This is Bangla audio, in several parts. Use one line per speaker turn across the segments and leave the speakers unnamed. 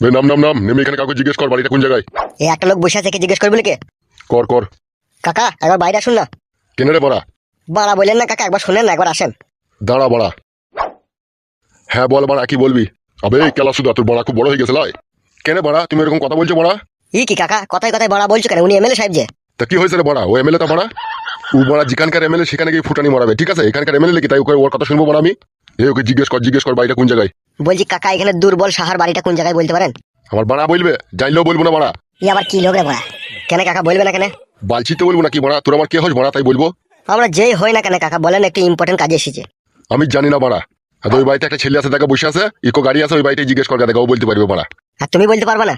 নাম নাম নাম। নেমে এখানে কাউকে জিজ্ঞেস কর বাড়িটা কোন জায়গায়?
এই একটা লোক বসে আছে একে জিজ্ঞেস করবি কে
কর কর।
কাকা একবার বাইরে আসুন না।
কেনে রে বাড়া?
বাড়া বললেন না কাকা একবার শোনেন না একবার আসেন।
দাঁড়া বাড়া। হ্যাঁ বল বাড়া কি বলবি? আবে কেলা সুদা তোর বড়া খুব বড় হয়ে গেছে লাই। কেনে বাড়া তুমি এরকম কথা বলছো বাড়া?
ই কি কাকা কথায় কথায় বাড়া বলছো কেন? উনি এমএলএ সাহেব যে।
তা কি হয়েছে রে বড়া? ও এমএলএ তা বাড়া? ও বড়া যেখানকার এমএলএ সেখানে গিয়ে ফুটানি মারাবে ঠিক আছে? এখানকার এমএলএ কি তাই ওর কথা শুনব বড়া আমি? এ ওকে জিজ্ঞেস কর জিজ্ঞেস কর বাড়িটা কোন জায়গায়?
বলছি কাকা এখানে দুর্বল সাহার বাড়িটা কোন জায়গায় বলতে পারেন?
আমার বাড়া বলবে জানলেও বলব না বাড়া।
ই আবার কি লোক রে বাড়া? কেন কাকা বলবে না কেন?
বালছিতে বলব না কি বাড়া তোর আমার কে হোস বাড়া তাই বলব।
আমরা যেই হই না কেন কাকা বলেন একটু ইম্পর্টেন্ট কাজে এসেছে।
আমি জানি না বাড়া। আর ওই বাড়িতে একটা ছেলে আছে দেখা বসে আছে ইকো গাড়ি আছে ওই বাড়িতে জিজ্ঞেস কর দেখা ও বলতে পারবে বাড়া।
আর তুমি বলতে পারবে না?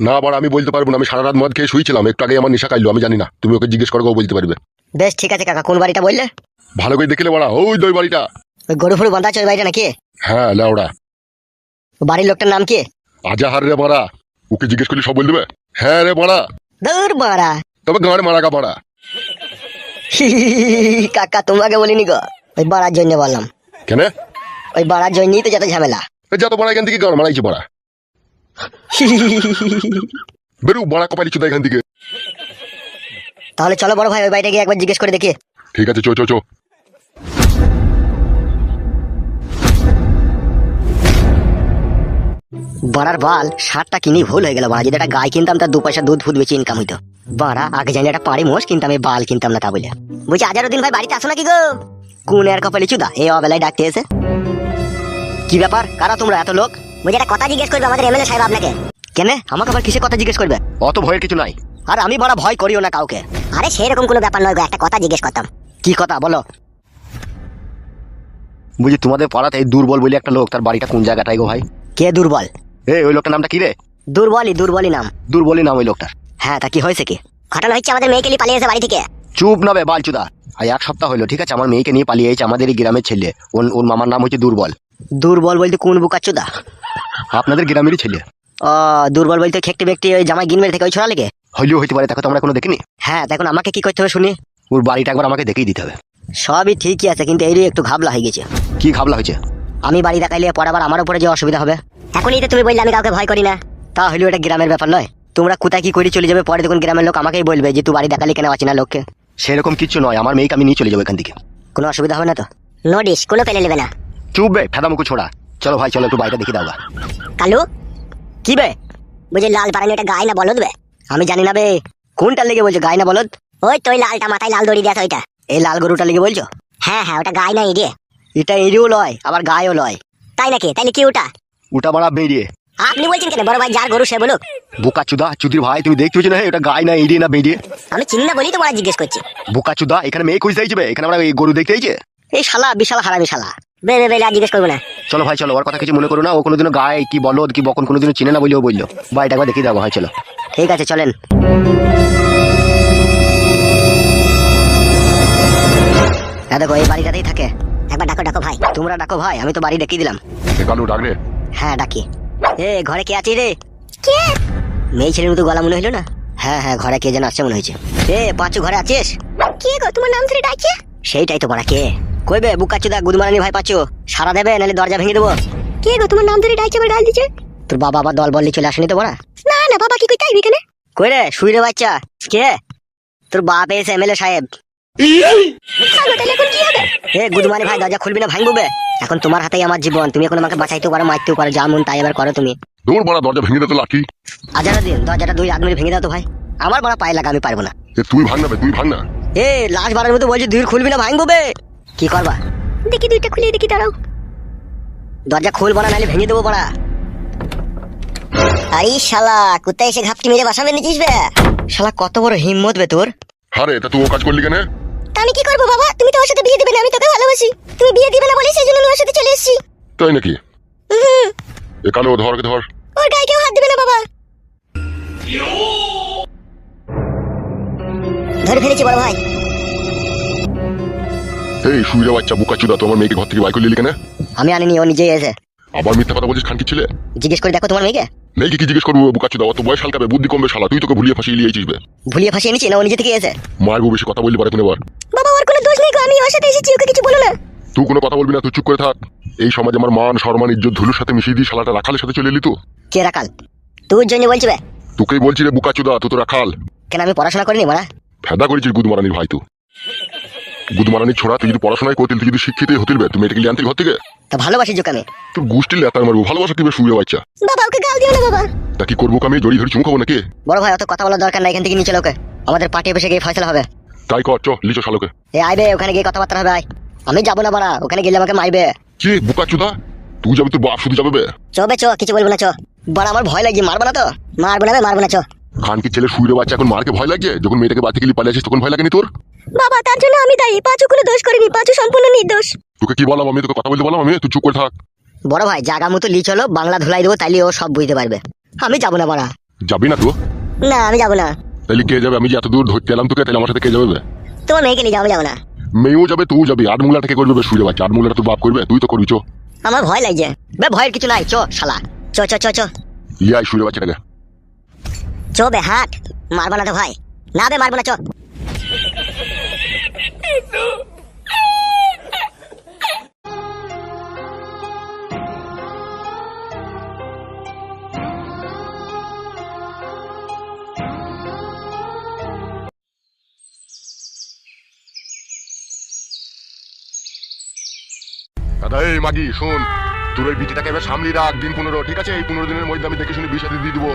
না বাড়া আমি বলতে পারব না আমি সারা রাত মদ খেয়ে শুয়েছিলাম একটু আগে আমার নেশা কাইলো আমি জানি না। তুমি ওকে জিজ্ঞেস করো ও বলতে পারবে।
বেশ ঠিক আছে কাকা কোন বাড়িটা বললে?
ভালো করে দেখলে বাড়া ওই দই বাড়িটা।
গরু ফুরু বাঁধা আছে ওই বাড়িটা নাকি?
হ্যাঁ লেওড়া।
বাড়ির লোকটার নাম কি?
আজাহার রে বাড়া। ওকে জিজ্ঞেস করলে সব বল দেবে? হ্যাঁ রে বাড়া।
দূর বাড়া।
তবে গাঁড় মারা গা বাড়া।
কাকা তোমাকে বলিনি গো। ওই বাড়ার জন্য বললাম।
কেন?
ওই বাড়ার জন্যই তো যত ঝামেলা।
এই যা তো বাড়া এখান থেকে গাঁড় মারাইছি বাড়া। বেরু বাড়া কপালি চুদা এখান থেকে।
তাহলে চলো বড় ভাই ওই বাড়িটা গিয়ে একবার জিজ্ঞেস করে দেখি।
ঠিক আছে চো চো চো।
বাড়ার বাল সারটা কিনি ভুল হয়ে গেল বাড়া যদি একটা গায়ে কিনতাম তার দু পয়সা দুধ ফুদ বেশি ইনকাম হইতো। বাড়া আগে জানি একটা পাড়ি মোষ কিনতাম এই বাল কিনতাম না তা বলে বলছি হাজারো দিন ভাই বাড়িতে আসো নাকি গো? কোন আর কপালি চুদা? এই অবেলায় ডাকতে এসে। কি ব্যাপার? কারা তোমরা এত লোক? বলছি একটা কথা জিজ্ঞেস করবে আমাদের এমএলএ সাহেব আপনাকে? কেন? আমাকে আবার কিসে কথা জিজ্ঞেস করবে?
অত ভয়ের কিছু নাই।
আর আমি বড় ভয় করিও না কাউকে। আরে সেরকম কোনো ব্যাপার নয় গো একটা কথা জিজ্ঞেস করতাম। কি কথা? বলো।
বুঝি তোমাদের পাড়াতে এই দুর্বল বলে একটা লোক তার বাড়িটা কোন জায়গাটাই গো ভাই?
কে দুর্বল?
এই ওই লোকটার নামটা কি রে?
দুর্বলই দুর্বলই নাম।
দুর্বলই নাম ওই লোকটার।
হ্যাঁ তা কি হয়েছে কি? ঘটনা হচ্ছে আমাদের মেয়েকে নিয়ে পালিয়ে এসে বাড়ি থেকে।
চুপ না বে বালচুদা। আর এক সপ্তাহ হলো ঠিক আছে? আমার মেয়েকে নিয়ে পালিয়ে এসেছে আমাদের এই গ্রামের ছেলে। ওর ওর মামার নাম হচ্ছে দুর্বল।
দুর্বল বলতে কোন বুকাচ্চুদা
আপনাদের গ্রামেরই ছেলে।
ও দুর্বল বলতে খেকটি ব্যক্তি ওই জামাই গিনমের থেকে ওই ছোড়া লেগে?
হইলেও হইতে পারে দেখো তো আমরা কোনো দেখিনি?
হ্যাঁ দেখুন আমাকে কি করতে হবে শুনি।
ওর বাড়িটা একবার আমাকে দেখেই দিতে হবে।
সবই ঠিকই আছে কিন্তু এই একটু ঘাবলা হয়ে গেছে।
কি ঘাবলা হয়েছে?
আমি বাড়ি দেখাইলে পরে আবার আমার উপরে যে অসুবিধা হবে। এখনই তো তুমি বললে আমি কাউকে ভয় করি না। তা হইলেও এটা গ্রামের ব্যাপার নয়। তোমরা কোথায় কি করে চলে যাবে পরে দেখুন গ্রামের লোক আমাকেই বলবে যে তুই বাড়ি দেখালি কেন আছি না লোককে?
সেরকম কিছু নয়। আমার মেয়েকে আমি নিয়ে চলে যাব এখান থেকে।
কোনো অসুবিধা হবে না তো? নোটিস কোনো পেলে নেবে না।
চুপ বে ফেদামুকু ছোড়া। চলো ভাই চলো একটু বাড়িটা দেখে দাও
কালু? কি বে? বুঝে লাল পারানি এটা গায় না বলদ বে? আমি জানি না বে কোনটা লেগে বলছো গায় না বলদ? ওই তো লালটা মাথায় লাল দড়ি দেওয়া ওইটা। এই লাল গরুটা লেগে বলছো? হ্যাঁ হ্যাঁ ওটা গায় না ইডিয়ে। এটা এরিও লয় আবার গায়ও লয়। তাই নাকি? তাইলে কি ওটা
ওটা বাড়া বেরিয়ে।
আপনি বলছেন কেন? বড় ভাই যার গরু সে বলুক।
বুকা চুদা চুদির ভাই তুমি দেখতে হচ্ছে না? এটা গায়ে না এড়িয়ে না বেরিয়ে।
আমি চিনি না বলি তো বড় জিজ্ঞেস করছি।
বুকা চুদা এখানে মেয়ে খুঁজতে যাবে এখানে আমরা এই গরু দেখতে যাইছে
এই শালা বিশাল হারামি শালা। বে বে বে আর জিজ্ঞেস করব না।
চলো ভাই চলো ওর কথা কিছু মনে করো না। ও কোনোদিনও গায়ে কি বলো কি বকন কোনোদিনও চিনে না বলেও বলল। বাড়িটা একবার দেখে যাব ভাই চলো।
ঠিক আছে চলেন। হ্যাঁ দেখো এই বাড়িটাতেই থাকে। একবার ডাকো ডাকো ভাই। তোমরা ডাকো ভাই আমি তো বাড়ি ডেকে দিলাম।
কালু ডাক রে
হ্যাঁ ডাকি। এ ঘরে কে আছে রে? কে? মেয়ে ছেলের মতো গলা মনে হইল না? হ্যাঁ হ্যাঁ ঘরে কে যেন আসছে মনে হয়েছে। এ পাঁচু ঘরে আছিস? কে গো তোমার নাম ধরে ডাকছে সেইটাই তো বড়া কে? কইবে বুকাচুদা গুদমারানি ভাই পাচ্ছো? সারা দেবে নাহলে দরজা ভেঙে দেবো। কে গো তোমার নাম ধরে ডাকছে আবার গাল দিচ্ছে? তোর বাবা আবার দল বললি চলে আসেনি তো বড়া না না বাবা কি কইতে আইবি কেন কই রে শুই রে বাচ্চা। কে? তোর বাপ এসে এমএলএ সাহেব। এ গুদমানি ভাই দরজা খুলবি না ভাঙবো বে। এখন তোমার হাতেই আমার জীবন। তুমি এখন আমাকে বাঁচাইতেও পারো মারতেও পারো যা মন তাই এবার করো তুমি।
দৌড় বাড়া দরজা ভেঙে দে তো লাঠি।
আজারা দিন দরজাটা দুই আদমি ভেঙে দাও তো ভাই। আমার বড় পায়ে লাগা আমি পারব না।
এ তুই ভাঙ না বে তুই ভাঙ না।
এ লাশ বাড়ার মতো বলছি খুলবি না ভাঙবো বে। কি করবা? দেখি দুইটা খুলে দেখি দাঁড়াও। দরজা খুলবো না নাহলে ভেঙে দেবো বড়া। আরে শালা কোথায় এসে ঘাপটি মেরে বাসা বেঁধে নিছিস বে? শালা কত বড় হিম্মত বে তোর।
তা তুই ও কাজ করলি কেন?
তা আমি কি করব বাবা? তুমি তো ওর সাথে বিয়ে দিবে না আমি তোকে ভালোবাসি। তুমি বিয়ে দিবে না বলে সেই জন্য আমি ওর সাথে চলে এসেছি।
তাই নাকি? এ কালু ধর
ওর গায়ে কেউ হাত দিবে না বাবা। ধরে ফেলেছি বড় ভাই।
এই শুইরে বাচ্চা বুকা চুদা তোমার মেয়েকে ঘর থেকে বাই করলি কেন?
আমি আনিনি ও নিজেই এসে।
আবার মিথ্যা কথা বলছিস খানকি ছেলে?
জিজ্ঞেস করে দেখো তোমার মেয়েকে।
মেয়েকে কি জিজ্ঞেস করব বুকা চুদা অত বয়স হালকাবে বুদ্ধি কমবে শালা তুই তোকে ভুলিয়ে ফাঁসিয়ে লিয়েছিস বে।
ভুলিয়ে ফাঁসিয়ে নিচ্ছি না ও নিজে থেকে এসে।
মারবো বেশি কথা বললি পারে কোন এবার
বাবা ওর কোনো দোষ নেই গো আমি ওর সাথে এসেছি ওকে কিছু বলো না।
তুই কোনো কথা বলবি না তুই চুপ করে থাক। এই সমাজে আমার মান সম্মান ইজ্জত ধুলুর সাথে মিশিয়ে দিয়ে শালাটা রাখালের সাথে চলে এলি তো?
কে রাখাল? তোর জন্য বলছি বে।
তোকেই বলছি রে বুকাচুদা তুই তো রাখাল।
কেন আমি পড়াশোনা করিনি মারা?
ফেদা করেছিস গুদমারানির ভাই তুই গুদমারানির ছোড়া তুই যদি পড়াশোনায় করতিল তুই যদি শিক্ষিতই হতিল বে তুমি মেয়েটাকে লিয়ে আনতিল ঘর থেকে
তা ভালোবাসি যোগ আমি।
তোর গোষ্ঠীর লেতার মারবো ভালোবাসা কীভাবে শুয়ে বাচ্চা?
বাবা ওকে গাল দিও না বাবা।
তা কি করব আমি জড়ি ধরে চুমু খাব নাকি?
বড় ভাই অত কথা বলার দরকার নাই এখান থেকে নিচে লোকে। আমাদের পার্টি অফিসে গিয়ে ফয়সলা হবে।
তাই কর চ লিচো শালোকে।
এ আইবে ওখানে গিয়ে কথাবার্তা হবে আমি যাব না বাড়া ওখানে গেলে আমাকে মারবে।
কি বুকাচুদা তুই যাবি তোর বাপ শুধু যাবে বে।
চ বে চ কিছু বলব না চ। বড় আমার ভয় লাগছে মারবো না তো? মারবো না বে মারবো না চ।
খান কি ছেলে শুয়ে বাচ্চা এখন মারকে ভয় লাগে যখন মেয়েটাকে বাড়ি থেকে পালিয়ে আসিস তখন ভয় লাগেনি তোর?
বাবা তার জন্য আমি দায়ী। পাঁচু কোনো দোষ করিনি পাঁচু সম্পূর্ণ নির্দোষ।
তোকে কি বললাম? আমি তোকে কথা বলতে বললাম আমি তুই চুপ করে থাক।
বড় ভাই জাগা মতো লি চলো বাংলা ধুলাই দেবো তাইলে ও সব বুঝতে পারবে। আমি যাব না বাড়া।
যাবি না তো
না আমি যাব না।
তাহলে কে যাবে? আমি যে এত দূর ধরতে এলাম তোকে তাহলে আমার সাথে কে যাবে বে?
তোমার মেয়েকে নিয়ে যাব যাব না।
মেয়েও যাবে তুই যাবি। আট মুলাটা কে করবে বে? শুয়ে বাচ্চা আট মুলাটা তোর বাপ করবে তুই তো করবি চো।
আমার ভয় লাগছে। বে ভয়ের কিছু নাই চ শালা। চ চ চ চ।
ইয়াই শুয়ে বাচ্চাটাকে।
চ বে হাট। মারবো না তো ভাই। না বে মারবো না চ।
দাদা, এই মাগি, শোন। তোর ওই বিটিটাকে এবার সামলি রাখ, দিন পনেরো, ঠিক আছে? এই পনেরো দিনের মধ্যে আমি দেখে শুনে হাজার দিয়ে দিবো।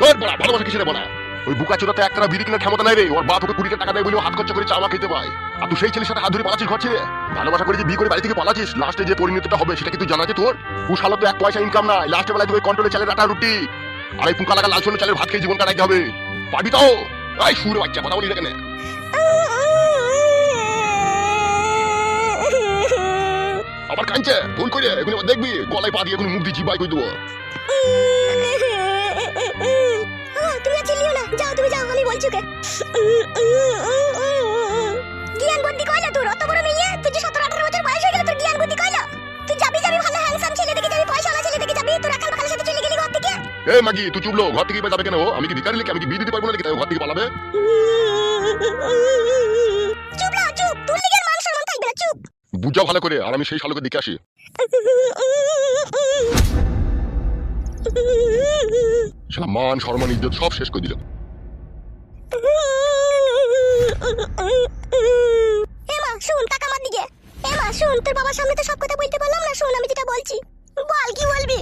তোর বড়া ভালোবাসা কিসের বড়া ওই বুকা চোদাতে একটা বিড়ি কেনার ক্ষমতা নাই রে। ওর বাপ ওকে কুড়ি টাকা দেয় বলে হাত খরচা করে চাওয়া খেতে পায়। আর তুই সেই ছেলের সাথে হাত ধরে পালাচ্ছিস ঘর ছেড়ে? ভালোবাসা করে যে বিয়ে করে বাড়ি থেকে পালাচ্ছিস, লাস্টে যে পরিণতিটা হবে সেটা কি তুই জানা আছে তোর? ও শালা তো এক পয়সা ইনকাম নাই, লাস্টে বেলায় তুই কন্ট্রোলে চালের আটা রুটি। আর এই পুকা লাগা লাল ছোট চালের ভাত খেয়ে জীবন কাটাইতে হবে। পাবি তো? এই সুর বাচ্চা, কথা বলি না আবার কাঁদছে? ভুল করে এগুলো দেখবি? গলায় পা দিয়ে এখন মুখ দিয়ে চিবাই করে দেবো?
তুমি আর চিল্লিও না। যাও তুমি যাও আমি বলছি ওকে। জ্ঞান বুদ্ধি কইলো তোর? অত বড় মেয়ে? তুই যে সতেরো আঠারো বছর বয়স হয়ে গেল তোর জ্ঞান বুদ্ধি কইলো তুই যাবি যাবি ভালো হ্যান্ডসাম ছেলে দেখে যাবি পয়সা ছেলে দেখে যাবি তোর আকাল বাকালের সাথে চলে গেলি ঘর থেকে?
এ মাগি তুই চুপলো ঘর থেকে যাবে কেন ও? আমি কি ভিকারি লিখে আমি কি বিয়ে দিতে পারব না নাকি? তাই ঘর থেকে পালাবে?
চুপ না চুপ। তোর লিগে মান সম্মান থাকবে না চুপ।
বুঝাও ভালো করে আর আমি সেই শালোকে দেখে আসি। শালা মান, সম্মান, ইজ্জত সব শেষ করে দিল।
এমা শুন টাকা আমার দিকে। এমা শুন, তোর বাবার সামনে তো সব কথা বলতে পারলাম না, শুন, আমি যেটা বলছি। বল, কি বলবি?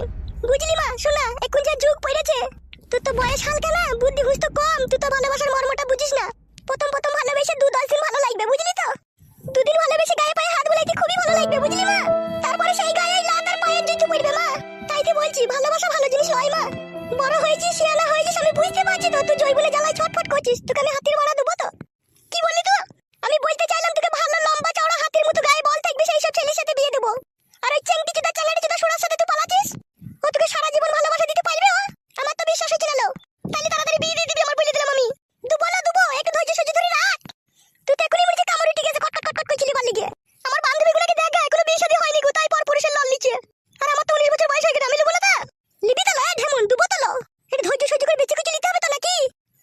বুঝলি মা, শোনা এখন যে যুগ পড়েছে, তোর তো বয়স হালকা না, বুদ্ধি হুস তো কম, তুই তো ভালোবাসার মর্মটা বুঝিস না। প্রথম প্রথম ভালোবেসে দু দশ দিন ভালো লাগবে, বুঝলি তো? দুদিন ভালোবেসে গায়ে পায়ে হাত বুলাইতে খুবই ভালো লাগবে, বুঝলি মা? তারপরে সেই গায়ে লাত পায়ের জুতো পড়বে মা। বলছি ভালোবাসা ভালো জিনিস নয় মা। বড় হয়েছিস, শিয়ালা হয়েছিস, আমি বুঝতে পারছি তো তুই জয় বলে জ্বালায় ছটফট করছিস। তোকে আমি হাতির মারা দেবো তো কি বললি তো আমি বলতে চাইলাম তোকে ভালো লম্বা চওড়া হাতির মতো গায়ে বল থাকবে সেই সব ছেলের সাথে বিয়ে দেবো আর ওই চেংটি চোদা চালাড়ি চোদা সোনার সাথে তুই পালাচ্ছিস ও তোকে সারা জীবন ভালোবাসা দিতে পারবে ও আমার তো বিশ্বাস হচ্ছে না লো তাহলে তাড়াতাড়ি বিয়ে দিয়ে দিবি আমার বলে দিলাম আমি দুবো না দুবো একটু ধৈর্য সহ্য ধরে রাখ তুই তো এখনই মনে হচ্ছে কামড় উঠে গেছে কটকট কটকট করছিলি পারলি গিয়ে আমার বান্ধবীগুলোকে দেখ এখনও বিয়ে শাদী হয়নি গো তাই পর পুরুষের লল নিচ্ছে আর আমার তো উনিশ বছর বয়স হয়ে গেছে আমি লিবো না তা লিবি তো লয় ঢেমন দুবো তো লো একটু ধৈর্য সহ্য করে বেঁচে কুচে নিতে হবে তো নাকি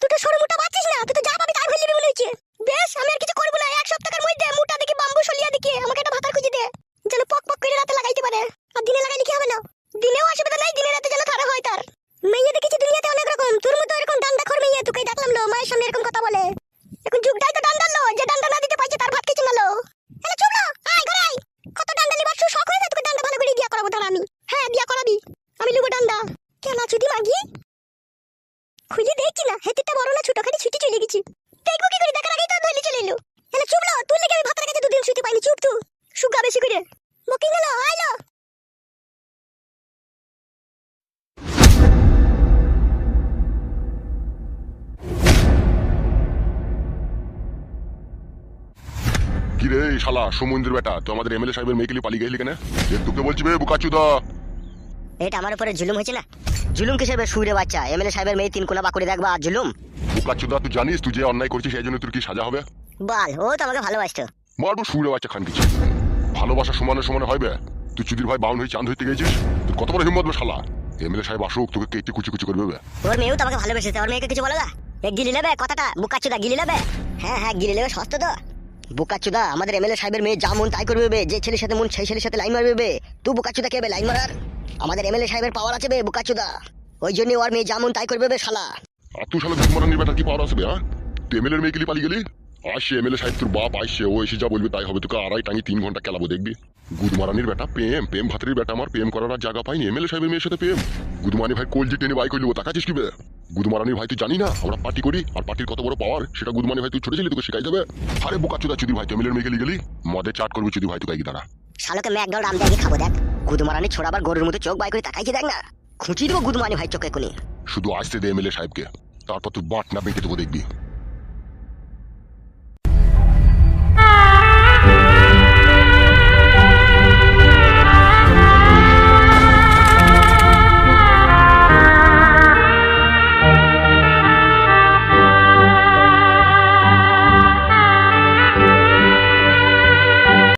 তুই তো সরু মোটা পাচ্ছিস না তুই তো যা পাবি তাই হয়ে নিবি মনে হচ্ছে বেশ আমি আর কিছু করব না এক সপ্তাহের মধ্যে মোটা দেখি বাম্বু সলিয়া দেখি আমাকে একটা ভাতার খুঁজে দে যেন পক পক করে রাতে লাগাইতে পারে আর দিনে লাগাইলে কি হবে না দিনেও অসুবিধা নাই দিনে রাতে যেন খারাপ হয় তার মেয়ে দেখেছি দুনিয়াতে অনেক রকম তোর মতো এরকম ডান্ডা খর মেয়ে তোকে দেখলাম লো মায়ের সামনে এরকম কথা বলে। এখন যুগটাই তো ডান্ডার লো যে ডান্ডা না দিতে পারছে তার ভাত কিছু না লো এলে চুপ না আয় ঘরে আয়। কত ডান্ডা লিবার শখ হয়ে যায় তোকে ডান্ডা ভালো করে বিয়া করাবো, দাঁড়া আমি। হ্যাঁ বিয়া করাবি। আমি লিবো ডান্ডা কেন চুদি মাগি? খুঁজে দেখছি না হেতিটা বড় না ছোট খালি ছুটি চলে গেছি। দেখব কি করে, দেখার আগেই তো ধরে চলে এলো। এলে চুপ না তুই লেগে আমি ভাতের কাছে দুদিন ছুটি পাইনি, চুপ তুই সুগা বেশি করে। বুকিং হলো আইলো
কি রে শালা সমুদ্রের বেটা তো আমাদের এমএলএ সাহেবের মেয়েকে পালিয়ে গেলি কেন? তোকে বলছি বে বুকাচুদা।
এটা আমার উপরে জুলুম হয়েছে না? জুলুম কিসের বে সুরে বাচ্চা? এমএলএ সাহেবের মেয়ে তিন কোনা বাকুড়ে দেখবা আর জুলুম?
বুকাচুদা তুই জানিস তুই যে অন্যায় করছিস সেই জন্য তোর কি সাজা হবে?
বল ও তো আমাকে ভালোবাসতো।
মারবো সুরে বাচ্চা খান কিছু। ভালোবাসা সমানে সমানে হবে তুই চুদির ভাই বাউন হয়ে চাঁদ হইতে গেছিস? তোর কত বড় হিম্মত শালা? এমএলএ সাহেব আসুক তোকে কেটে কুচি কুচি করবে বে।
ওর মেয়েও তো আমাকে ভালোবেসেছে ওর মেয়েকে কিছু বলো না? গিলি নেবে কথাটা বুকাচ্ছুদা গিলি নেবে হ্যাঁ হ্যাঁ গিলি নেবে সস্তা তো। বোকাচুদা, আমাদের এমএলএ সাহেবের মেয়ে যা মন তাই করবে যে ছেলের সাথে মন সেই ছেলের সাথে লাইন মারবে বে। তুই বোকাচুদা কে লাইন মারার? আমাদের এমএলএ সাহেবের পাওয়ার আছে বে, বোকাচুদা। ওই জন্য ওর মেয়ে যা মন তাই করবে বে, শালা।
আর তুই শালা গুদমারানির বেটা কি পাওয়ার আসবে হ্যাঁ? তুই এমএলএর মেয়ে গেলি পালিয়ে গেলি? আসছে এমএলএ সাহেব তোর বাপ আসছে ও এসে যা বলবে তাই হবে, তোকে আড়াই টাঙি তিন ঘণ্টা খেলাবো, দেখবি? গুদমারানির বেটা প্রেম প্রেম ভাতের বেটা আমার, প্রেম করার জায়গা পাইনি, এমএলএ সাহেবের মেয়ের সাথে প্রেম। গুদমানি ভাই কোল যে টেনে বাই করলি, ও তাকাছিস কি বে? গুদমারানির ভাই তুই জানি না আমরা পার্টি করি আর পার্টির কত বড় পাওয়ার সেটা গুদমানি ভাই তুই ছোট ছিলি তোকে শিখাই দেবে আরে বোকা চুদা চুদি ভাই তুই মিলের মেয়ে গেলি? গেলি মদে চাট করবি চুদি ভাই তোকে দাঁড়া।
শালোকে ম্যাকডাউন রাম দেখে খাব দেখ। গুদমারানি ছোড়া আবার গরুর মতো চোখ বাই করে তাকাইছে দেখ না। খুঁচি দেবো গুদমানি ভাই চোখে কোনি
শুধু আসতে দে এমএলএ সাহেবকে। তারপর তুই বাট না বেঁকে দেবো দেখবি।